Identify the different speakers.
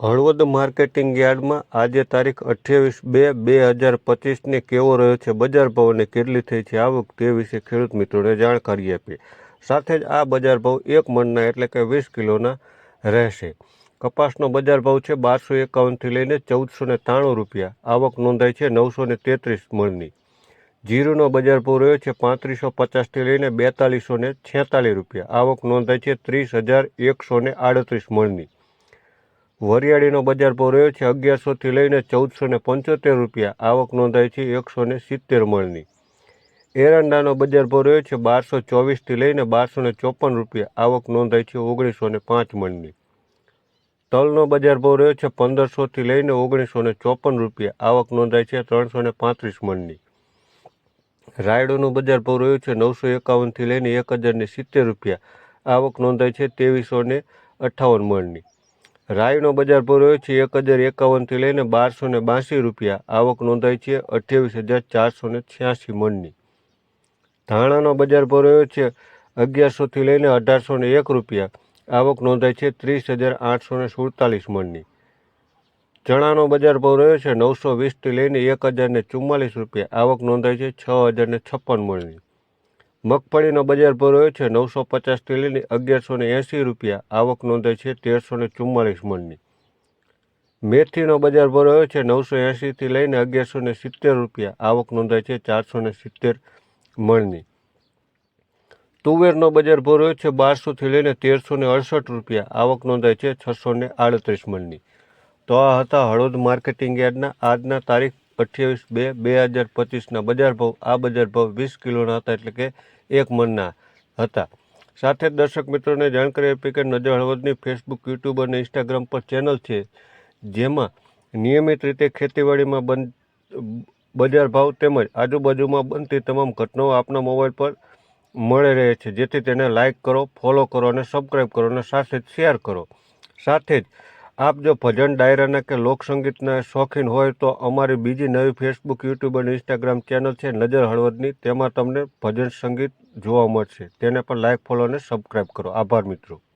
Speaker 1: Halvad marketing યાર્ડમાં આજે તારીખ અઠ્યાવીસ બે બે હજાર પચીસને કેવો રહ્યો છે? બજાર ભાવ અને કેટલી થઈ છે આવક તે વિશે ખેડૂત મિત્રોને જાણકારી આપી. સાથે જ આ બજાર ભાવ એક મણના એટલે કે વીસ કિલોના રહેશે. કપાસનો બજાર ભાવ છે બારસો એકાવનથી લઈને ચૌદસો ને ત્રાણું રૂપિયા. આવક નોંધાઈ છે નવસો ને તેત્રીસ મણની. જીરુનો બજાર ભાવ રહ્યો છે પાંત્રીસો પચાસથી લઈને બેતાલીસો ને છેતાલીસ રૂપિયા. આવક નોંધાઈ છે ત્રીસ હજાર એકસો ને આડત્રીસ મણની. વરિયાળીનો બજાર ભાવ રહ્યો છે અગિયારસોથી લઈને ચૌદસો ને પંચોતેર રૂપિયા. આવક નોંધાઈ છે એકસો ને સિત્તેર મણની. એરંડાનો બજાર ભાવ રહ્યો છે બારસો ચોવીસથી લઈને બારસો ને ચોપન રૂપિયા. આવક નોંધાઈ છે ઓગણીસો ને પાંચ મણની. તલનો બજાર ભાવ રહ્યો છે પંદરસોથી લઈને ઓગણીસો ને ચોપન રૂપિયા. આવક નોંધાઈ છે ત્રણસો ને પાંત્રીસ મણની. રાયડોનું બજાર ભાવ રહ્યો છે નવસો એકાવનથી લઈને એક હજાર ને સિત્તેર રૂપિયા. આવક નોંધાઈ છે ત્રેવીસો ને અઠ્ઠાવન મણની. રાઈનો બજાર ભાવ છે એક હજાર એકાવનથી લઈને બારસો ને બાંસી રૂપિયા. આવક નોંધાઈ છે અઠ્યાવીસ હજાર ચારસો ને છ્યાસી મણની. ધાણાનો બજાર ભાવ છે અગિયારસોથી લઈને અઢારસો ને એક રૂપિયા. આવક નોંધાઈ છે ત્રીસ હજાર આઠસો ને સુડતાલીસ મણની. ચણાનો બજાર ભાવ છે નવસો વીસથી લઈને એક હજાર ને ચુમ્માલીસ રૂપિયા. આવક નોંધાઈ છે છ હજાર ને છપ્પન મણની. મગફળીનો બજાર ભાવ રહ્યો છે, નવસો પચાસથી લઈને અગિયારસો ને એંસી રૂપિયા. આવક નોંધાઈ છે તેરસો ને ચુમ્માલીસ મણની. મેથીનો બજાર ભાવ રહ્યો છે, નવસો એંસીથી લઈને અગિયારસો ને સિત્તેર રૂપિયા. આવક નોંધાઈ છે ચારસો ને સિત્તેર મણની. તુવેરનો બજાર ભાવ રહ્યો છે, બારસોથી લઈને તેરસો ને અડસઠ રૂપિયા. આવક નોંધાઈ છે છસો ને આડત્રીસ મણની. તો આ હતા હળવદ માર્કેટિંગ યાર્ડના આજના તારીખ અઠ્યાવીસ બે બે હજાર પચીસના બજાર ભાવ, આ બજાર ભાવ વીસ કિલોના હતા એટલે કે એક મણના હતા. સાથે દર્શક મિત્રોને જાણકારી આપી કે નજર હળવદની ફેસબુક યુટ્યુબ અને ઇન્સ્ટાગ્રામ પર ચેનલ છે, જેમાં નિયમિત રીતે ખેતીવાડીમાં બન, બજાર ભાવ તેમજ આજુબાજુમાં બનતી તમામ ઘટનાઓ આપના મોબાઈલ પર મળી રહે છે. જેથી તેને લાઇક કરો, ફોલો કરો અને સબસ્ક્રાઈબ કરો અને સાથે જ શેર કરો. સાથે જ આપ જો ભજન ડાયરાના કે લોકસંગીતના શોખીન હોય તો અમારી બીજી નવી ફેસબુક યુટ્યુબ અને ઇન્સ્ટાગ્રામ ચેનલ છે નજર હળવદની. તેમાં તમને ભજન સંગીત જોવા મળશે. તેને પણ લાઇક ફોલો અને સબસ્ક્રાઈબ કરો. આભાર મિત્રો.